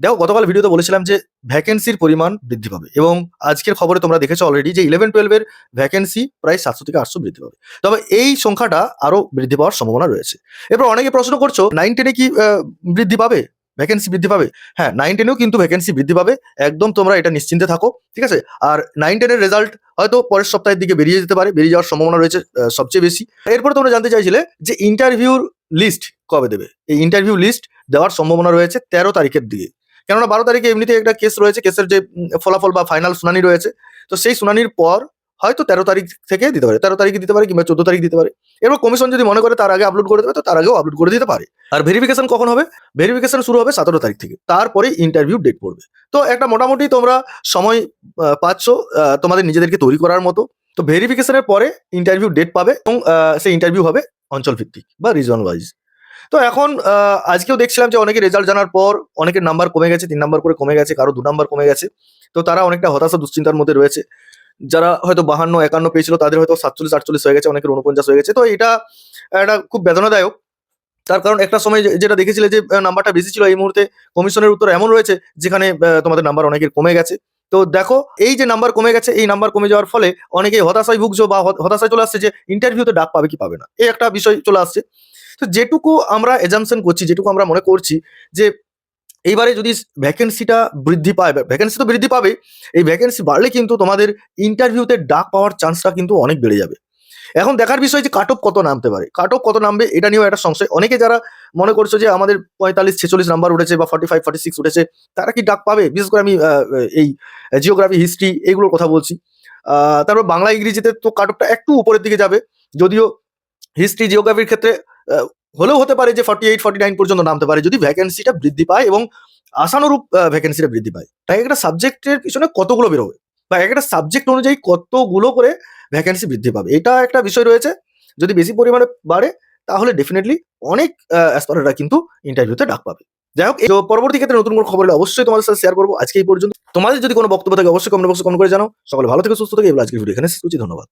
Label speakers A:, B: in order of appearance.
A: দেখো, গতকাল ভিডিওতে বলেছিলাম যে ভ্যাকেন্সির পরিমাণ বৃদ্ধি পাবে এবং আজকের খবরে তোমরা দেখেছ অলরেডি যে ইলেভেন টুয়েলভের ভ্যাকেন্সি প্রায় সাতশো থেকে আটশো বৃদ্ধি পাবে। তবে এই সংখ্যাটা আরও বৃদ্ধি পাওয়ার সম্ভাবনা রয়েছে। এরপর অনেকে প্রশ্ন করছ নাইন টেনে কি বৃদ্ধি পাবে? ভ্যাকেন্সি বৃদ্ধি পাবে? হ্যাঁ নাইন টেনেও কিন্তু ভ্যাকেন্সি বৃদ্ধি পাবে। একদম তোমরা এটা নিশ্চিন্তে থাকো, ঠিক আছে? আর নাইন টেনের রেজাল্ট হয়তো পরের সপ্তাহের দিকে বেরিয়ে যেতে পারে, বেরিয়ে যাওয়ার সম্ভাবনা রয়েছে সবচেয়ে বেশি। এরপরে তোমরা জানতে চাইছিলে যে ইন্টারভিউর লিস্ট কবে দেবে? এই ইন্টারভিউ লিস্ট দেওয়ার সম্ভাবনা রয়েছে তেরো তারিখের দিকে। কেননা বারো তারিখে এমনিতে একটা কেস রয়েছে কেসের যে ফলাফল বা ফাইনাল শুনানি রয়েছে, তো সেই শুনানির পর হয়তো তেরো তারিখ থেকে দিতে পারে, তেরো তারিখে দিতে পারে কিংবা চোদ্দ তারিখ দিতে পারে। এবার কমিশন যদি মনে করে তার আগে আপলোড করে দেবে, তো তার আগেও আপলোড করে দিতে পারে। আর ভেরিফিকেশন কখন হবে? ভেরিফিকেশন শুরু হবে সতেরো তারিখ থেকে। তারপরে ইন্টারভিউ ডেট পড়বে। তো একটা মোটামুটি তোমরা সময় পাচ্ছ তোমাদের নিজেদেরকে তৈরি করার মতো। তো ভেরিফিকেশনের পরে ইন্টারভিউ ডেট পাবে এবং সেই ইন্টারভিউ হবে অঞ্চল ভিত্তিক বা রিজন ওয়াইজ তো এখন আজকেও দেখছিলাম যে অনেকে রেজাল্ট জানার পর অনেকের নাম্বার কমে গেছে, তিন নাম্বার করে কমে গেছে, কারও দু নাম্বার কমে গেছে। তো তারা অনেকটা হতাশা, দুশ্চিন্তার মধ্যে রয়েছে। যারা হয়তো বাহান্ন, একান্ন পেয়েছিল, তাদের হয়তো সাতচল্লিশ, আটচল্লিশ হয়ে গেছে, অনেকের উনপঞ্চাশ হয়ে গেছে। তো এটা একটা খুব বেদনাদায়ক। তার কারণ একটা সময় যেটা দেখেছিলে যে নাম্বারটা বেশি ছিল, এই মুহূর্তে কমিশনের উত্তর এমন রয়েছে, যেখানে তোমাদের নাম্বার অনেকের কমে গেছে। তো দেখো, এই যে নাম্বার কমে গেছে, এই নাম্বার কমে যাওয়ার ফলে অনেকে হতাশায় ভুগছো বা হতাশায় চলে আসছে যে ইন্টারভিউতে ডাক পাবে কি পাবে না। এই একটা বিষয় চলে আসছে। তো যেটুকু আমরা এজামশন করছি, যেটুকু আমরা মনে করছি যে এইবারে যদি ভ্যাকেন্সিটা বৃদ্ধি পায় ভ্যাকেন্সি তো বৃদ্ধি পাবে এই ভ্যাকেন্সি বাড়লে কিন্তু তোমাদের ইন্টারভিউতে ডাক পাওয়ার চান্সটা কিন্তু অনেক বেড়ে যাবে। এখন দেখার বিষয় যে কাট অফ কত নামতে পারে। কাট অফ কত নামবে এটা নিয়েও একটা সংশয়। অনেকে যারা মনে করছ যে আমাদের পঁয়তাল্লিশ, ছেচল্লিশ নাম্বার উঠেছে বা ফর্টি ফাইভ ফর্টি সিক্স উঠেছে, তারা কি ডাক পাবে? বিশেষ করে আমি এই জিওগ্রাফি হিস্ট্রি এইগুলোর কথা বলছি। তারপর বাংলা ইংরেজিতে তো কাট অফটা একটু উপরের দিকে যাবে, যদিও হিস্ট্রি জিওগ্রাফির ক্ষেত্রে হলেও হতে পারে যে ফর্টি এইট ফর্টি নাইন পর্যন্ত নামতে পারে যদি ভ্যাকেন্সিটা বৃদ্ধি পায় এবং আশানুরূপ ভ্যাকেন্সিটা বৃদ্ধি পায়। তাই একটা সাবজেক্টের পিছনে কতগুলো বেরোবে? বা এক একটা সাবজেক্ট অনুযায়ী কতগুলো করে ভ্যাকেন্সি বৃদ্ধি পাবে? এটা একটা বিষয় রয়েছে। যদি বেশি পরিমাণে বাড়ে, তাহলে ডেফিনেটলি অনেক অ্যাসপারেটরা কিন্তু ইন্টারভিউতে ডাক পাবে। যাই হোক পরবর্তী ক্ষেত্রে নতুন কোনো খবর হলে অবশ্যই তোমাদের সাথে শেয়ার করব। আজকে এই পর্যন্ত। তোমাদের যদি কোনো বক্তব্য থাকে, অবশ্যই কমেন্ট বক্সে কমেন্ট করে জানাও। সকলে ভালো থেকে, সুস্থ থেকে। এবার আজকের ভিডিও এখানে শেষ ধন্যবাদ।